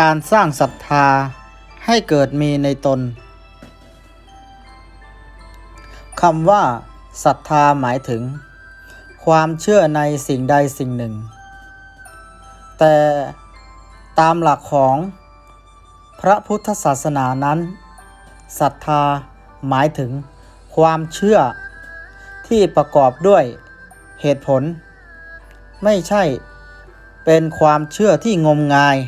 การสร้างศรัทธาให้เกิดมีในตนคำว่าศรัทธาหมายถึง ความเชื่อในสิ่งใดสิ่งหนึ่ง แต่ตามหลักของพระพุทธศาสนานั้นศรัทธาหมายถึง ความเชื่อที่ประกอบด้วยเหตุผล ไม่ใช่เป็นความเชื่อที่งมงาย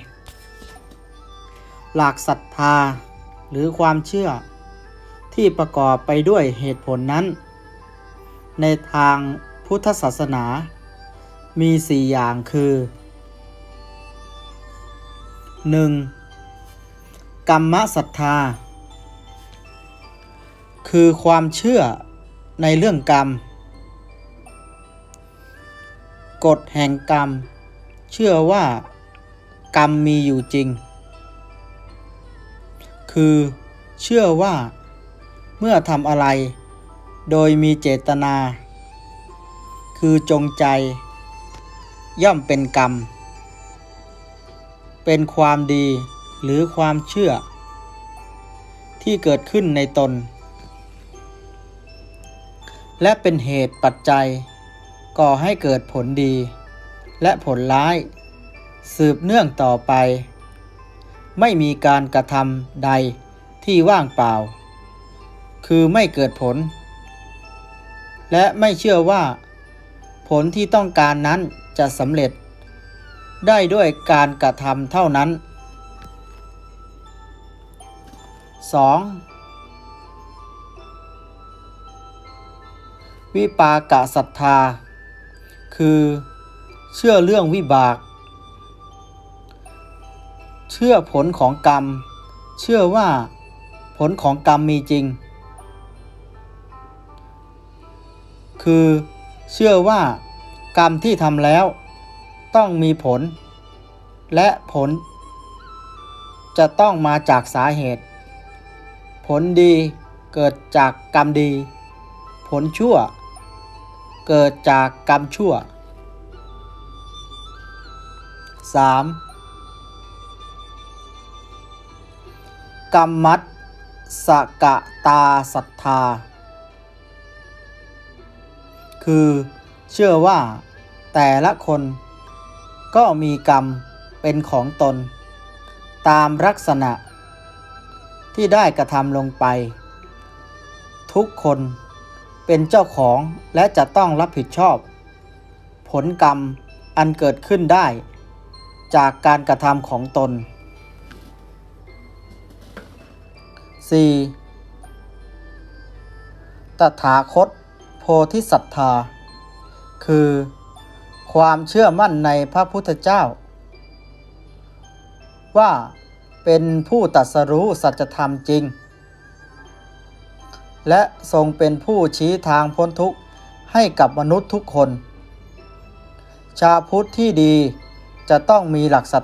หลักศรัทธาหรือความเชื่อ ที่ประกอบไปด้วยเหตุผลนั้น ในทางพุทธศาสนา มีสี่อย่างคือ 1. กรรมศรัทธา คือความเชื่อในเรื่องกรรม กฎแห่งกรรม เชื่อว่ากรรมมีอยู่จริง คือ เชื่อว่า เมื่อทำอะไร โดยมีเจตนา คือจงใจ ย่อมเป็นกรรม เป็นความดีหรือความเชื่อ ที่เกิดขึ้นในตน และเป็นเหตุปัจจัย ก่อให้เกิดผลดี และผลร้าย สืบเนื่องต่อไป ไม่มีการกระทำใดที่ว่างเปล่า คือไม่เกิดผล และไม่เชื่อว่า ผลที่ต้องการนั้นจะสำเร็จ ได้ด้วยการกระทำเท่านั้น 2. วิปากะศรัทธา คือ เชื่อเรื่องวิบาก เชื่อผลของกรรม เชื่อว่าผลของกรรมมีจริง คือเชื่อว่ากรรมที่ทำแล้ว ต้องมีผล และผล จะต้องมาจากสาเหตุ ผลดีเกิดจากกรรมดี ผลชั่ว เกิดจากกรรมชั่ว 3. กรรมัตสกะตาศรัทธา คือเชื่อว่าแต่ละคนก็มีกรรมเป็นของตน ตามลักษณะที่ได้กระทำลงไป ทุกคนเป็นเจ้าของและจะต้องรับผิดชอบ ผลกรรมอันเกิดขึ้นได้ จากการกระทำของตน 4. ตถาคต โพธิศรัทธา คือ ความเชื่อมั่นในพระพุทธเจ้า ว่าเป็นผู้ตรัสรู้สัจธรรมจริง และทรงเป็นผู้ชี้ทางพ้นทุกข์ให้กับมนุษย์ทุกคน ชาพุทธที่ดีจะต้องมีหลักศรัท